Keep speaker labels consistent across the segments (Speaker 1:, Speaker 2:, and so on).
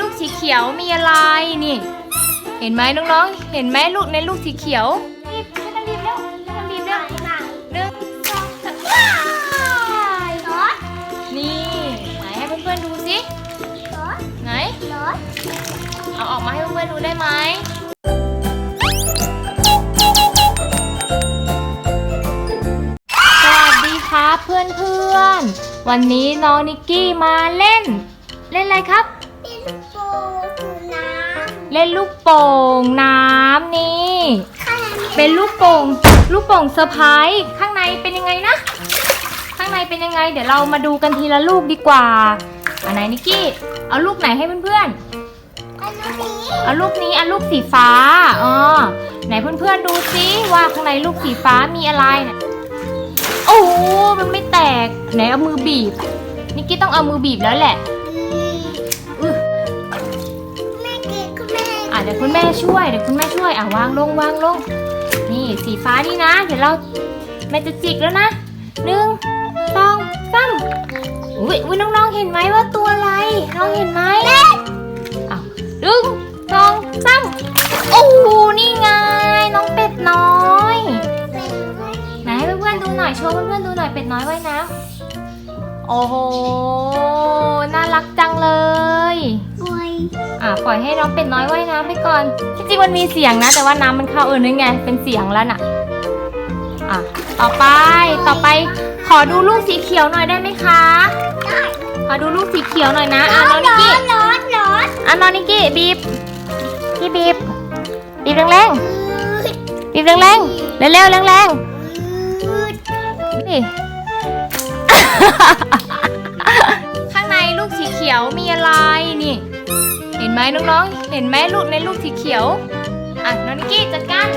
Speaker 1: ลูกสีเขียวมีอะไรนี่ เห็นไหมน้องๆ เห็นไหมลูกในลูกสีเขียวบีบช่วยกันบีบเร็วช่วยกันบีบเร็วหนึ่งสองสามว้ายนี่ไหนให้เพื่อนๆดูสิไหนเอาออกมาให้เพื่อนๆดูได้ไหมสวัสดีครับเพื่อนๆ วันนี้น้องนิกกี้มาเล่น เล่นอะไรครับ เล่นลูกโป่งน้ำนี่เป็นลูกโป่งลูกโป่งเซอร์ไพรส์ข้างในเป็นยังไงนะ ข้างในเป็นยังไง เดี๋ยวเรามาดูกันทีละลูกดีกว่าอันไหนนิกกี้เอาลูกไหนให้เพื่อนๆเอาลูกนี้เอาลูกสีฟ้าอ๋อไหนเพื่อนๆดูซิว่าข้างในลูกสีฟ้ามีอะไรนะโอ้โหมันไม่แตกไหนเอามือบีบนิกกี้ต้องเอามือบีบแล้วแหละ เดี๋ยวคุณแม่ช่วยเดี๋ยวคุณแม่ช่วยอะวางลงวางลง นี่สีฟ้านี่นะ เดี๋ยวเราแม่จะจิกแล้วนะหนึ่งสองสามอุ้ยอุ้ยน้องๆเห็นไหมว่าตัวอะไรน้องเห็นไหมอ้าวหนึ่งสองสามโอ้โหนี่ไงน้องเป็ดน้อยไหนให้เพื่อนๆดูหน่อยโชว์เพื่อนๆดูหน่อยเป็ดน้อยว่ายน้ำโอ้โหน่ารักจังเลย อะปล่อยให้น้องเป็ดน้อยว่ายน้ำไปก่อน จริงๆมันมีเสียงนะ แต่ว่าน้ำมันเข้าเออนึกไง เป็นเสียงแล้วน่ะ อะ ต่อไป ต่อไป ขอดูลูกสีเขียวหน่อยได้ไหมคะขอดูลูกสีเขียวหน่อยนะ อะน้องนิกกี้อะน้องนิกกี้บีบพี่บีบ บีบแรงๆบีบแรงๆ เร็วๆแรงๆนี่ ข้างในลูกสีเขียวมีอะไรนี่ เห็นไหมน้องๆ เห็นไหมลูกในลูกสีเขียว อะน้องนิกกี้จัดการ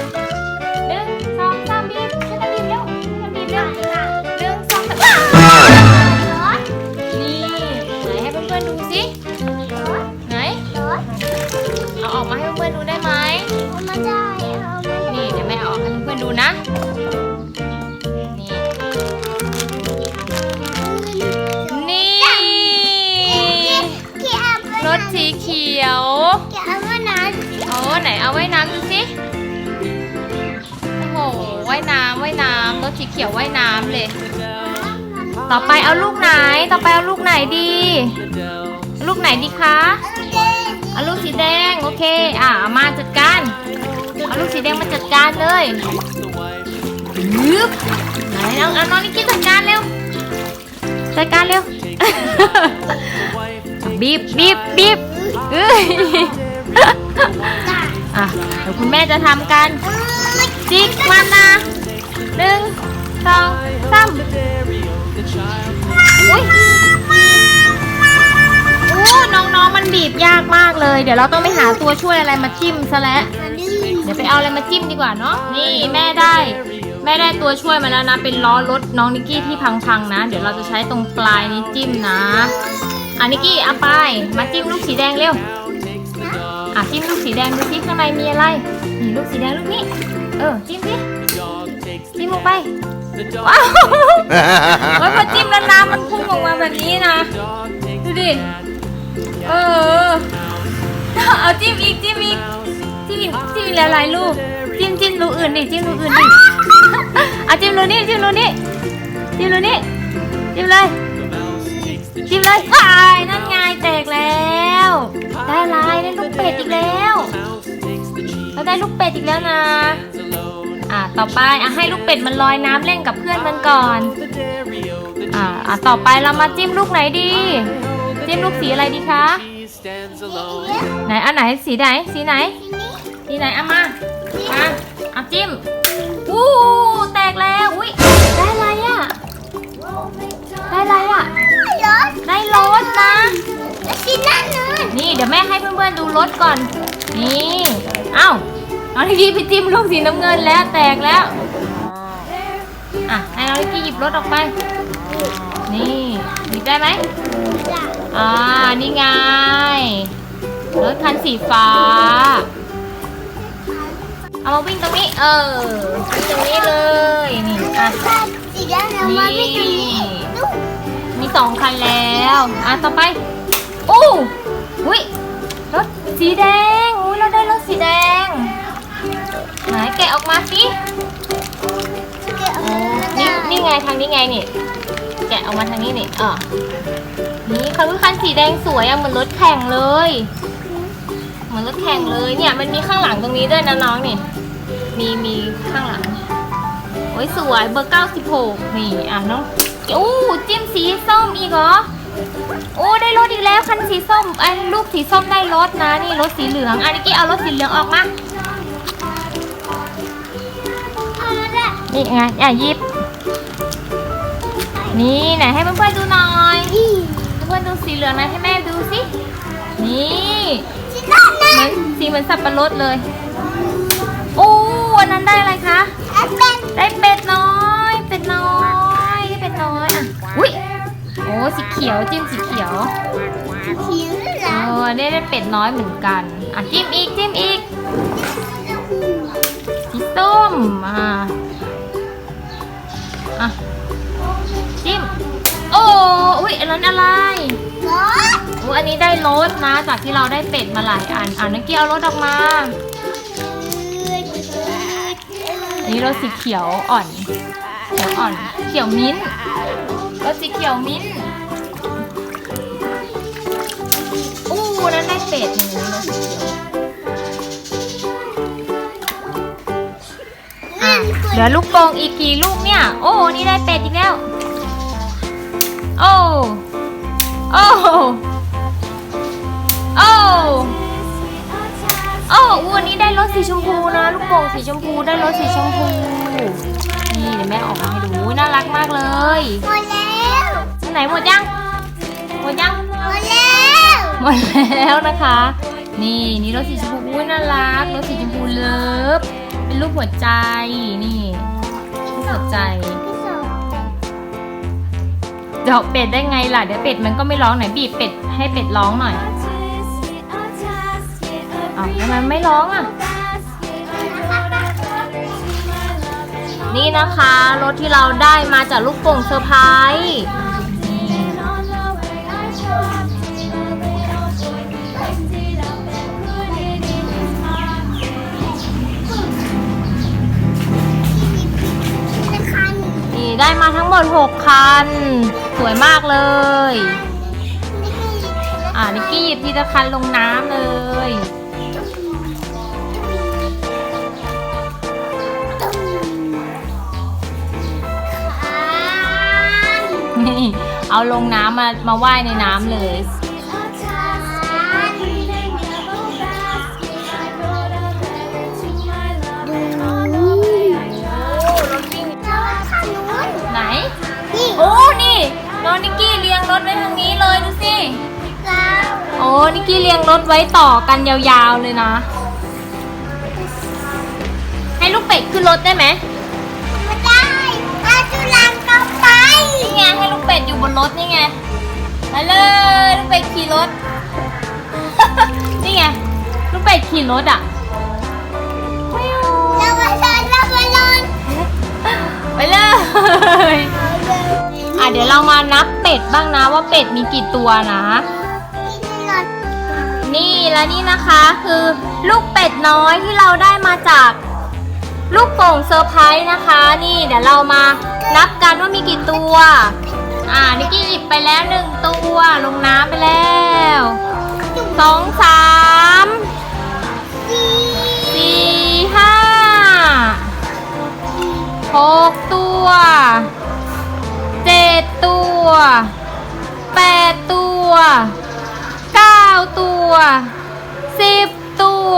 Speaker 1: รถสีเขียวโอ้ไหนเอาไว้น้ำดูสิโอ้โหว่ายน้ำว่ายน้ำรถสีเขียวว่ายน้ำเลยต่อไปเอาลูกไหน ต่อไปเอาลูกไหนดี ลูกไหนดีคะ เอาลูกสีแดงโอเค อะเอามาจัดการ เอาลูกสีแดงมาจัดการเลยยึบไหนน้องเอาน้องนิกกี้จัดการเร็ว จัดการเร็ว บีบบีบบีบเอ้ยอะเดี๋ยวคุณแม่จะทำกันจิกมันนะหนึ่งสองสามอุ้ยโอ้น้องๆมันบีบยากมากเลย เดี๋ยวเราต้องไปหาตัวช่วยอะไรมาจิ้มซะแล้วเดี๋ยวไปเอาอะไรมาจิ้มดีกว่าเนาะนี่แม่ได้แม่ได้ตัวช่วยมาแล้วนะ เป็นล้อรถน้องนิกกี้ที่พังๆนะ เดี๋ยวเราจะใช้ตรงปลายนี้จิ้มนะ อะนิกกี้เอาไปมาจิ้มลูกสีแดงเร็วอะจิ้มลูกสีแดงดูสิข้างในมีอะไรนี่ลูกสีแดงลูกนี้ เออจิ้มสิจิ้มลงไปว้าวเฮ้ยพอจิ้มแล้วน้ำมันพุ่งออกมาแบบนี้นะดูดิเออเอาจิ้มอีกจิ้มอีกจิ้มอีกจิ้มอีกหลายๆลูกจิ้มจิ้มลูกอื่นดิจิ้มลูกอื่นดิเอาจิ้มลูกนี้จิ้มลูกนี้จิ้มลูกนี้จิ้มเลย จิ้มเลยอ้ายนั่นไงแตกแล้ว ได้ลายได้ลูกเป็ดอีกแล้วเราได้ลูกเป็ดอีกแล้วนะ อ่าต่อไปอะให้ลูกเป็ดมันลอยน้ำเล่นกับเพื่อนมันก่อน อ่าอะต่อไปเรามาจิ้มลูกไหนดี จิ้มลูกสีอะไรดีคะไหนอันไหนสีไหนสีไหน สีไหนเอามามาเอาจิ้มอู้แตกแล้วอุ้ยได้อะไรอะได้อะไร อะได้รถนะนี่เดี๋ยวแม่ให้เพื่อนๆดูรถก่อน นี่เอ้าน้องลิกกี้ไปจิ้มลูกสีน้ำเงินแล้วแตกแล้วอะให้น้องลิกกี้หยิบรถออกไป นี่หยิบได้ไหมอ่านี่ไงรถคันสีฟ้า เอามาวิ่งตรงนี้ เออวิ่งตรงนี้เลย นี่อะนี่มี สองคันแล้ว อะ ต่อไปโอ้หุยสีแดง อุ้ยเราได้รถสีแดง ไหนแกะออกมาสินี่นี่ไงทางนี้ไงนี่ แกะออกมาทางนี้นี่อะนี่คันวิคันสีแดงสวยอะเหมือนรถแข่งเลย เหมือนรถแข่งเลย เนี่ยมันมีข้างหลังตรงนี้ด้วยนะน้องนี่ มีมีข้างหลัง โอ้ยสวยเบอร์96นี่อะน้อง โอ้จิ้มสีส้มอีกเหรอ โอ้ได้รถอีกแล้วคันสีส้มไอ้รูปสีส้มได้รถนะนี่รถสีเหลืองอันนี้กี้เอารถสีเหลืองออกมานี่ไงอะหยิบ นี่ไหนให้เพื่อนๆดูหน่อยเพื่อนๆดูสีเหลืองนะให้แม่ดูสินี่เหมือนสีเหมือนสับปะรดเลยโอ้อันนั้นได้อะไรคะได้เป็ดน้อยเป็ดน้อย ได้เป็ดน้อยอะอุ้ยโอ้สีเขียวจิ้มสีเขียวเออได้ได้เป็ดน้อยเหมือนกันอะจิ้มอีกจิ้มอีกสีส้มอะอะจิ้มโอ้อุ้ยอันนั้นอะไรอุ้ยอันนี้ได้รถนะ จากที่เราได้เป็ดมาหลายอันอะนักเกียวเอารถออกมา อันนี้รถสีเขียวอ่อนเขียวอ่อน เขียวมิ้นท์รถสีเขียวมิ้นท์อู้นั้นได้เป็ดหนึ่งรถสีเขียวอะเหลือลูกโป่งอีกกี่ลูกเนี่ย โอ้ นี่ได้เป็ดอีกแล้ว โอ้ โอ้ โอ้โอ้วันนี้ได้รถสีชมพูนะ ลูกโป่งสีชมพูได้รถสีชมพู เดี๋ยวแม่ออกมาให้ดูอุ๊ยน่ารักมากเลยอันไหนหมดยัง หมดยังหมดแล้วนะคะ นี่นี่รถสีชมพูอุ๊ยน่ารักรถสีชมพูเลิฟเป็นรูปหัวใจนี่รูปหัวใจจะออกเป็ดได้ไงล่ะเดี๋ยวเป็ดมันก็ไม่ร้องไหนบีบเป็ดให้เป็ดร้องหน่อยอ้าวทำไมไม่ร้องอะ นี่นะคะรถที่เราได้มาจากลูกโป่งเซอร์ไพรส์นี่ได้มาทั้งหมด 6 คัน สวยมากเลย อ่านิกกี้หยิบทีละคันลงน้ำเลย เอาลงน้ำมามาว่ายในน้ำเลย ไหน โอ้ นี่น้องนิกกี้เรียงรถไว้ทางนี้เลยดูสิ โอ้นิกกี้เรียงรถไว้ต่อกันยาวๆเลยนะ ให้ลูกเป็ดขึ้นรถได้ไหม เป็ดอยู่บนรถนี่ไงไปเลยลูกเป็ดขี่รถ นี่ไงลูกเป็ดขี่รถอะไปเลยอะเดี๋ยวเรามานับเป็ดบ้างนะว่าเป็ดมีกี่ตัวนะ นี่และนี่นะคะคือลูกเป็ดน้อยที่เราได้มาจากลูกโป่งเซอร์ไพรส์นะคะ นี่เดี๋ยวเรามานับกันว่ามีกี่ตัว อ่านิกกี้หยิบไปแล้วหนึ่งตัวลงน้ำไปแล้วสองสามสี่ห้าหกตัวเจ็ดตัวแปดตัวเก้าตัวสิบตัว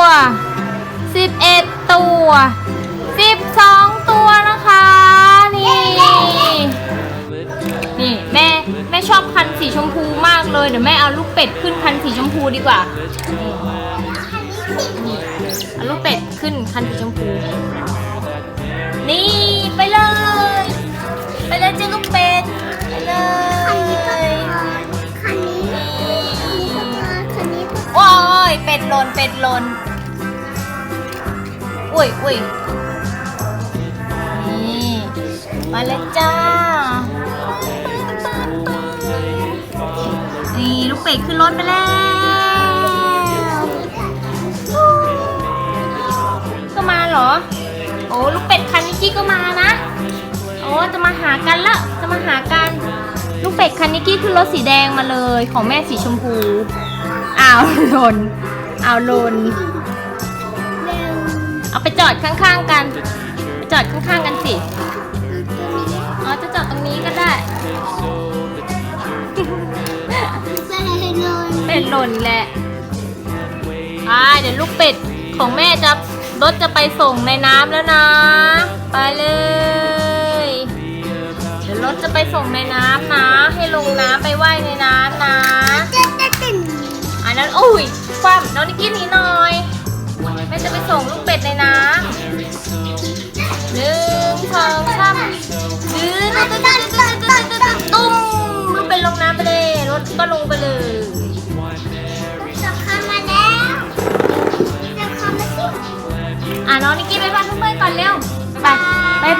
Speaker 1: สิบเอ็ดตัว ม่แม่ชอบคันสีชมพูมากเลยเดี๋ยวแม่เอาลูกเป็ดขึ้นคันสีชมพูดีกว่านี่เอาลูกเป็ดขึ้นคันสีชมพู นี่ไปเลย ไปเลยเจ้าลูกเป็ดไปเลยว้ยเป็ดหล่นเป็ดหล่นอุ้ยอุ้ยนี่มาเลยจ้า เป็ดขึ้นรถไปแล้ว ก็มาเหรอ โอ้ลูกเป็ดคันนิกี้ก็มานะ โอ้จะมาหากันละ จะมาหากัน ลูกเป็ดคันนิกี้ขึ้นรถสีแดงมาเลย ของแม่สีชมพู อ้าวหลนอ้าวหลนเอาไปจอดข้างๆกัน จอดข้างๆกันสิ อ๋อ จะจอดตรงนี้ก็ได้ หล่นแหละอ่าเดี๋ยวลูกเป็ดของแม่จะรถจะไปส่งในน้ำแล้วนะ ไปเลย เดี๋ยวรถจะไปส่งในน้ำนะ ให้ลงน้ำไปว่ายในน้ำนะอันนั้นอุ้ยคว่ำน้องนิกกี้หนีหน่อยแม่จะไปส่งลูกเป็ดในน้ำหนึ่งสองสามดื้อตุ้มลูกเป็ดลงน้ำไปเลย รถก็ลงไปเลย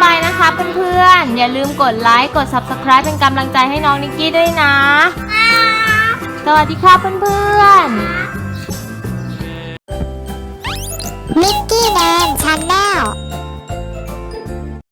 Speaker 1: บายนะคะเพื่อนๆ อย่าลืมกดไลค์กด subscribe เป็นกำลังใจให้น้องนิกกี้ด้วยนะ สวัสดีค่ะเพื่อนๆ
Speaker 2: มิกกี้แมนชาแนล